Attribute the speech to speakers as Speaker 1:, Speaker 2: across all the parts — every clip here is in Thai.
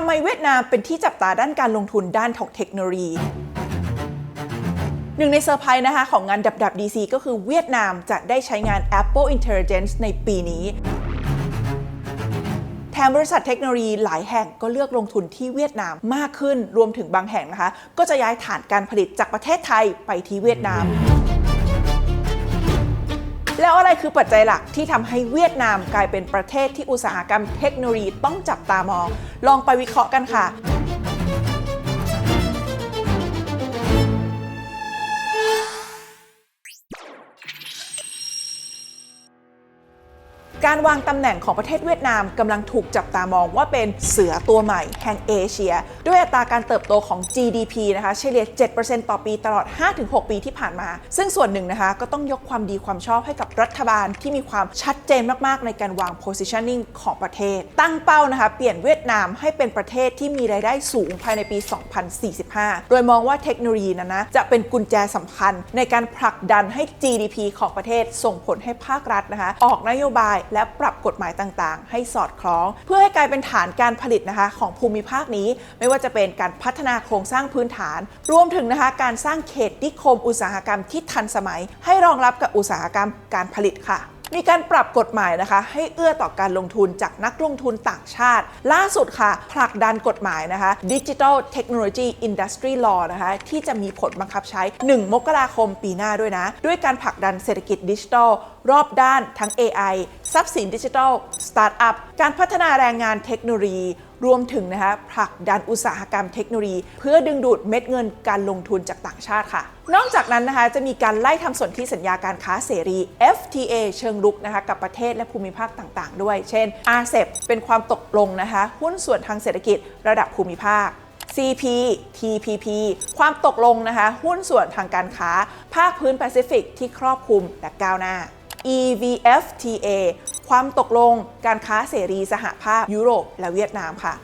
Speaker 1: ทำไมเวียดนามเป็นที่จับตาด้านการลงทุนด้านของเทคโนโลยีหนึ่งในเซอร์ไพรส์นะคะของงาน WWDC ก็คือเวียดนามจะได้ใช้งาน Apple Intelligence ในปีนี้ แถมบริษัทเทคโนโลยีหลายแห่งก็เลือกลงทุนที่เวียดนามมากขึ้น รวมถึงบางแห่งนะคะ ก็จะย้ายฐานการผลิตจากประเทศไทยไปที่เวียดนาม แล้วอะไรคือปัจจัยหลักที่ทำให้เวียดนามกลายเป็นประเทศที่อุตสาหกรรมเทคโนโลยีต้องจับตามอง ลองไปวิเคราะห์กันค่ะ การวางตำแหน่งของประเทศเวียดนามกำลังถูกจับตามองว่าเป็นเสือตัวใหม่แห่งเอเชีย ด้วยอัตราการเติบโตของ GDP นะคะเฉลี่ย 7%ต่อปีตลอด 5-6 ปีที่ผ่านมา ซึ่งส่วนหนึ่งนะคะก็ต้องยกความดีความชอบให้กับรัฐบาลที่มีความชัดเจนมากๆ ในการวาง positioning ของประเทศ ตั้งเป้านะคะเปลี่ยนเวียดนามให้เป็นประเทศที่มีรายได้สูงภายในปี 2045 โดยมองว่าเทคโนโลยีนั้นนะจะเป็นกุญแจสำคัญในการผลักดันให้ GDP ของประเทศส่งผลให้ภาครัฐนะคะออกนโยบายและปรับกฎหมายต่างๆ ให้สอดคล้อง เพื่อให้กลายเป็นฐานการผลิตนะคะของภูมิภาคนี้ ไม่ว่าจะเป็นการพัฒนาโครงสร้างพื้นฐาน รวมถึงนะคะการสร้างเขตนิคมอุตสาหกรรมที่ทันสมัย ให้รองรับกับอุตสาหกรรมการผลิตค่ะ มีการปรับกฎหมายนะคะ ให้เอื้อต่อการลงทุนจากนักลงทุนต่างชาติ ล่าสุดค่ะ ผลักดันกฎหมายนะคะ Digital Technology Industry Law นะคะ ที่จะมีผลบังคับใช้ 1 มกราคมปีหน้าด้วยนะ ด้วยการผลักดันเศรษฐกิจดิจิทัลรอบด้านทั้ง AI ทรัพย์สินดิจิทัลสตาร์ทอัพการพัฒนาแรงงานเทคโนโลยี รวมถึงนะคะผลักดันอุตสาหกรรมเทคโนโลยี เพื่อดึงดูดเม็ดเงินการลงทุนจากต่างชาติค่ะ นอกจากนั้นนะคะจะมีการไล่ทำสนธิสัญญาการค้าเสรี FTA เชิงรุกนะคะกับประเทศและภูมิภาคต่างๆ ด้วย เช่น RCEP เป็นความตกลงนะคะหุ้นส่วนทางเศรษฐกิจระดับภูมิภาค CP TPP ความตกลงนะคะหุ้นส่วนทางการค้า ภาคพื้นแปซิฟิกที่ครอบคลุมและก้าวหน้า EVFTA ความตกลงการค้าเสรีสหภาพยุโรปและเวียดนามค่ะ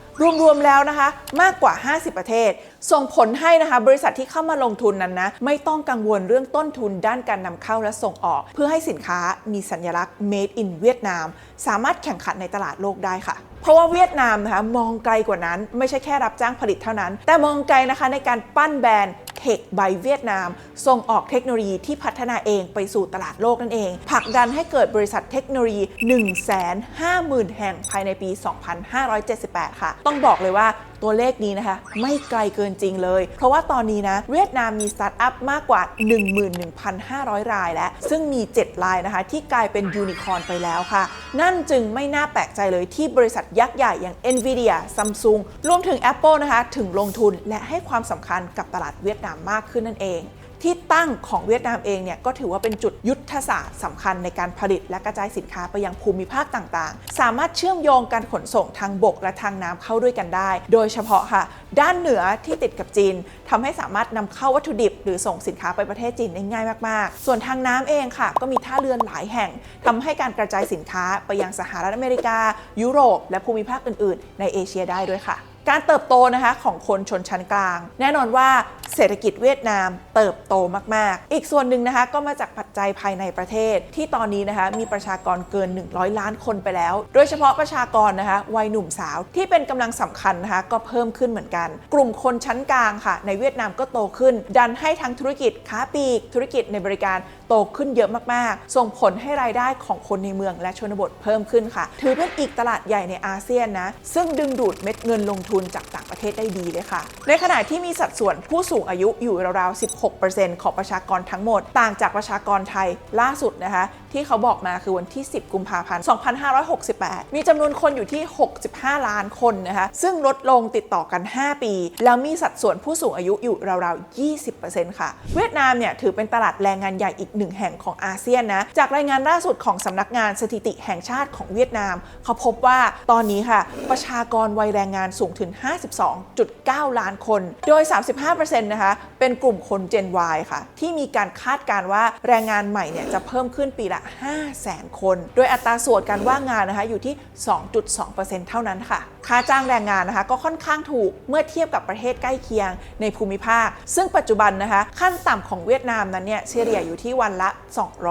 Speaker 1: รวมๆแล้วนะคะ มากกว่า 50 ประเทศ ส่งผลให้นะคะ บริษัทที่เข้ามาลงทุนนั้นนะไม่ต้องกังวลเรื่องต้นทุนด้านการนำเข้าและส่งออก เพื่อให้สินค้ามีสัญลักษณ์ made in เวียดนาม สามารถแข่งขันในตลาดโลกได้ค่ะเพราะว่าเวียดนามนะคะมองไกลกว่านั้น ไม่ใช่แค่รับจ้างผลิตเท่านั้น แต่มองไกลนะคะในการปั้นแบรนด์ Tech by เวียดนาม ส่งออกเทคโนโลยีที่พัฒนาเองไปสู่ตลาดโลกนั่นเองผลักดันให้เกิดบริษัทเทคโนโลยี 150,000 แห่งภายในปี 2578 ค่ะ ต้องบอกเลยว่า ตัวเลขนี้นะคะ ไม่ไกลเกินจริงเลย เพราะว่าตอนนี้นะเวียดนามมีสตาร์ทอัพมากกว่า 11,500 รายแล้ว ซึ่งมี 7 รายนะคะ ที่กลายเป็นยูนิคอร์นไปแล้วค่ะ นั่นจึงไม่น่าแปลกใจเลยที่บริษัทยักษ์ใหญ่อย่าง Nvidia Samsung รวมถึง Apple นะคะ ถึงลงทุนและให้ความสำคัญกับตลาดเวียดนามมากขึ้นนั่นเอง ที่ตั้งของเวียดนามเองเนี่ยก็ถือว่าเป็นจุดยุทธศาสตร์สำคัญในการผลิตและกระจายสินค้าไปยังภูมิภาคต่างๆ สามารถเชื่อมโยงการขนส่งทางบกและทางน้ำเข้าด้วยกันได้ โดยเฉพาะค่ะ ด้านเหนือที่ติดกับจีนทำให้สามารถนำเข้าวัตถุดิบ หรือส่งสินค้าไปประเทศจีนได้ง่ายมากๆ ส่วนทางน้ำเองค่ะ ก็มีท่าเรือหลายแห่งทำให้การกระจายสินค้าไปยังสหรัฐอเมริกา ยุโรป และภูมิภาคอื่น ๆ ในเอเชียได้ด้วยค่ะ การเติบโตนะคะของคนชนชั้นกลาง แน่นอนว่าเศรษฐกิจเวียดนามเติบโตมาก ๆ อีกส่วนหนึ่งนะคะก็มาจากปัจจัยภายในประเทศ ที่ตอนนี้นะคะมีประชากรเกิน 100 ล้านคนไปแล้ว โดยเฉพาะประชากรนะคะวัยหนุ่มสาวที่เป็นกำลังสำคัญนะคะก็เพิ่มขึ้นเหมือนกัน กลุ่มคนชั้นกลางค่ะ ในเวียดนามก็โตขึ้น ดันให้ทั้งธุรกิจค้าปลีก ธุรกิจในบริการโตขึ้นเยอะมาก ๆ ส่งผลให้รายได้ของคนในเมืองและชนบทเพิ่มขึ้นค่ะ ถือเป็นอีกตลาดใหญ่ในอาเซียนนะซึ่งดึงดูดเม็ดเงินลงทุนทุนจากต่างประเทศได้ดีเลยค่ะ ในขณะที่มีสัดส่วนผู้สูงอายุอยู่ราวๆ 16%ของประชากรทั้งหมด ต่างจากประชากรไทยล่าสุดนะคะ ที่เขาบอกมาคือวันที่ 10 กุมภาพันธ์ 2568 มีจำนวนคนอยู่ที่ 65 ล้านคนนะคะ ซึ่งลดลงติดต่อกัน 5 ปี แล้วมีสัดส่วนผู้สูงอายุอยู่ราวๆ 20%ค่ะ เวียดนามเนี่ยถือเป็นตลาดแรงงานใหญ่อีกหนึ่งแห่งของอาเซียนนะ จากรายงานล่าสุดของสำนักงานสถิติแห่งชาติของเวียดนาม เขาพบว่าตอนนี้ค่ะ ประชากรวัยแรงงานสูงถึง52.9 ล้านคน โดย 35%นะคะเป็นกลุ่มคน Gen Y ค่ะ ที่มีการคาดการว่าแรงงานใหม่เนี่ยจะเพิ่มขึ้นปีละ 500,000 คน โดยอัตราส่วนการว่างงานนะคะอยู่ที่ 2.2%เท่านั้นค่ะ ค่าจ้างแรงงานนะคะก็ค่อนข้างถูกเมื่อเทียบกับประเทศใกล้เคียงในภูมิภาค ซึ่งปัจจุบันนะคะขั้นต่ำของเวียดนามนั้นเนี่ยเฉลี่ยอยู่ที่วันละ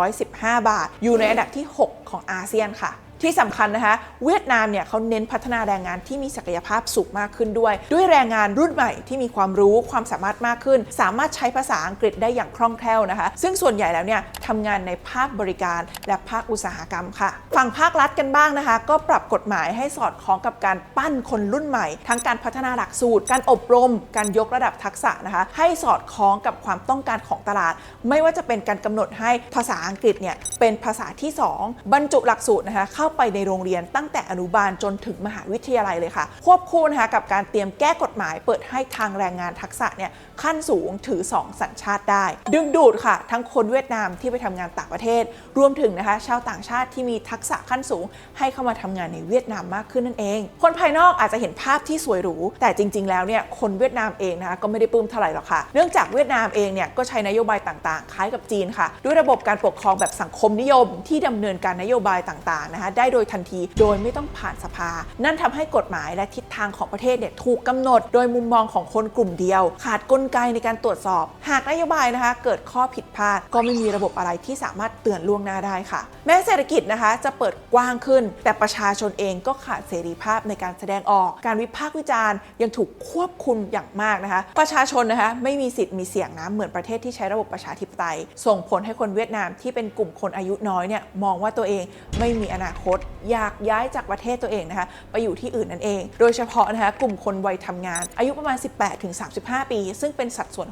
Speaker 1: 215 บาท อยู่ในอันดับที่ 6 ของอาเซียนค่ะ ที่สำคัญนะคะเวียดนามเนี่ยเขาเน้นพัฒนาแรงงานที่มีศักยภาพสูงมากขึ้นด้วย ด้วยแรงงานรุ่นใหม่ที่มีความรู้ความสามารถมากขึ้น สามารถใช้ภาษาอังกฤษได้อย่างคล่องแคล่วนะคะ ซึ่งส่วนใหญ่แล้วเนี่ยทำงานในภาคบริการและภาคอุตสาหกรรมค่ะ ฝั่งภาครัฐกันบ้างนะคะ ก็ปรับกฎหมายให้สอดคล้องกับการปั้นคนรุ่นใหม่ ทั้งการพัฒนาหลักสูตร การอบรม การยกระดับทักษะนะคะ ให้สอดคล้องกับความต้องการของตลาด ไม่ว่าจะเป็นการกำหนดให้ภาษาอังกฤษเนี่ยเป็นภาษาที่ 2 บรรจุหลักสูตรนะคะเข้าไปในโรงเรียนตั้งแต่อนุบาลจนถึงมหาวิทยาลัยเลยค่ะ ควบคู่นะคะกับการเตรียมแก้กฎหมายเปิดให้ทางแรงงานทักษะเนี่ยขั้นสูงถือ 2 สัญชาติได้ ดึงดูดค่ะ ทั้งคนเวียดนามที่ไปทำงานต่างประเทศ รวมถึงนะคะ ชาวต่างชาติที่มีทักษะขั้นสูง ให้เข้ามาทำงานในเวียดนามมากขึ้นนั่นเอง คนภายนอกอาจจะเห็นภาพที่สวยหรู แต่จริง ๆ แล้วเนี่ยคนเวียดนามเองนะคะก็ไม่ได้ปลื้มเท่าไหร่หรอกค่ะ เนื่องจากเวียดนามเองเนี่ยก็ใช้นโยบายต่างๆ คล้ายกับจีนค่ะ ด้วยระบบการปกครองแบบสังคมนิยมที่ดำเนินการนโยบายต่างๆนะคะได้โดยทันที โดยไม่ต้องผ่านสภา นั่นทำให้กฎหมายและทิศทางของประเทศเนี่ยถูกกำหนด โดยมุมมองของคนกลุ่มเดียว ขาดกลไกในการตรวจสอบ หากนโยบายนะคะ เกิดข้อผิดพลาด ก็ไม่มีระบบอะไรที่สามารถเตือนล่วงหน้าได้ค่ะ แม้เศรษฐกิจนะคะจะเปิดกว้างขึ้น แต่ประชาชนเองก็ขาดเสรีภาพในการแสดงออก การวิพากษ์วิจารณ์ ยังถูกควบคุมอย่างมากนะคะ ประชาชนนะคะไม่มีสิทธิ์มีเสียงนะเหมือนประเทศที่ใช้ระบบประชาธิปไตย ส่งผลให้คนเวียดนามที่เป็นกลุ่มคนอายุน้อยเนี่ยมองว่าตัวเองไม่มีอนาคตอยากย้ายจากประเทศตัวเองนะคะไปอยู่ที่อื่นนั่นเอง โดยเฉพาะนะคะกลุ่มคนวัยทำงาน อายุประมาณ 18-35 ปี ซึ่งเป็นสัดส่วน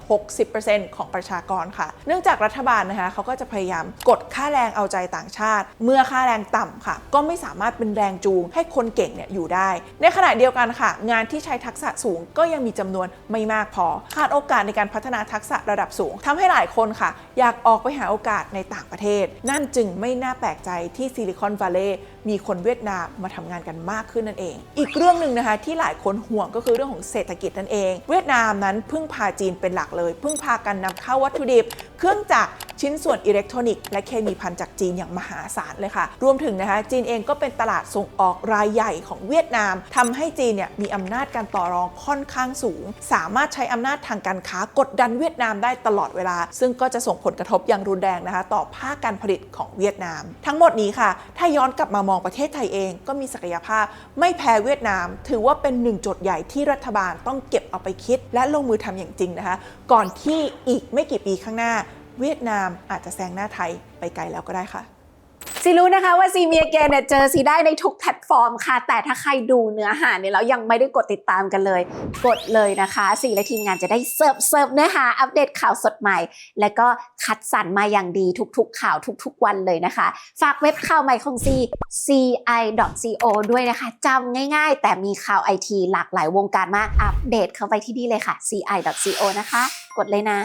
Speaker 1: 60%ของประชากรค่ะ เนื่องจากรัฐบาลนะคะเขาก็จะพยายามกดค่าแรงเอาใจต่างชาติ เมื่อค่าแรงต่ำค่ะ ก็ไม่สามารถเป็นแรงจูงให้คนเก่งเนี่ยอยู่ได้ ในขณะเดียวกันค่ะ งานที่ใช้ทักษะสูงก็ยังมีจำนวนไม่มากพอ ขาดโอกาสในการพัฒนาทักษะระดับสูงทำให้หลายคนค่ะ อยากออกไปหาโอกาสในต่างประเทศ นั่นจึงไม่น่าแปลกใจที่ซิลิคอนวัลเลย์มีคนเวียดนามมาทำงานกันมากขึ้นนั่นเอง อีกเรื่องหนึ่งนะคะที่หลายคนห่วงก็คือเรื่องของเศรษฐกิจนั่นเอง เวียดนามนั้นพึ่งพาจีนเป็นหลักเลย พึ่งพากันนำเข้าวัตถุดิบ เครื่องจักร ชิ้นส่วนอิเล็กทรอนิกส์และเคมีภัณฑ์จากจีนอย่างมหาศาลเลยค่ะ รวมถึงนะคะจีนเองก็เป็นตลาดส่งออกรายใหญ่ของเวียดนามทำให้จีนเนี่ยมีอำนาจการต่อรองค่อนข้างสูง สามารถใช้อำนาจทางการค้ากดดันเวียดนามได้ตลอดเวลา ซึ่งก็จะส่งผลกระทบอย่างรุนแรงนะคะ ต่อภาคการผลิตของเวียดนาม ทั้งหมดนี้ค่ะ ถ้าย้อนกลับมามองประเทศไทยเองก็มีศักยภาพ ไม่แพ้เวียดนาม ถือว่าเป็นหนึ่งโจทย์ใหญ่ที่รัฐบาลต้องเก็บเอาไปคิด และลงมือทำอย่างจริงนะคะ ก่อนที่อีกไม่กี่ปีข้างหน้า เวียดนามอาจจะแซงหน้าไทยไปไกลแล้วก็ได้ค่ะ
Speaker 2: ซีรู้นะคะว่าซีเมียเกนเนี่ยเจอซีได้ในทุกแพลตฟอร์มค่ะ แต่ถ้าใครดูเนื้อหาเนี่ยแล้วยังไม่ได้กดติดตามกันเลย กดเลยนะคะซีและทีมงานจะได้เสิร์ฟเสิร์ฟเนื้อหาอัปเดตข่าวสดใหม่ และก็คัดสรรมาอย่างดีทุกๆข่าวทุกๆวันเลยนะคะ ฝากเว็บข่าวใหม่ของ C ci.co ด้วยนะคะจำง่ายๆ แต่มีข่าวไอทีหลากหลายวงการมากอัปเดตเข้าไปที่นี่เลยค่ะ ci.co นะคะ กดเลยนะ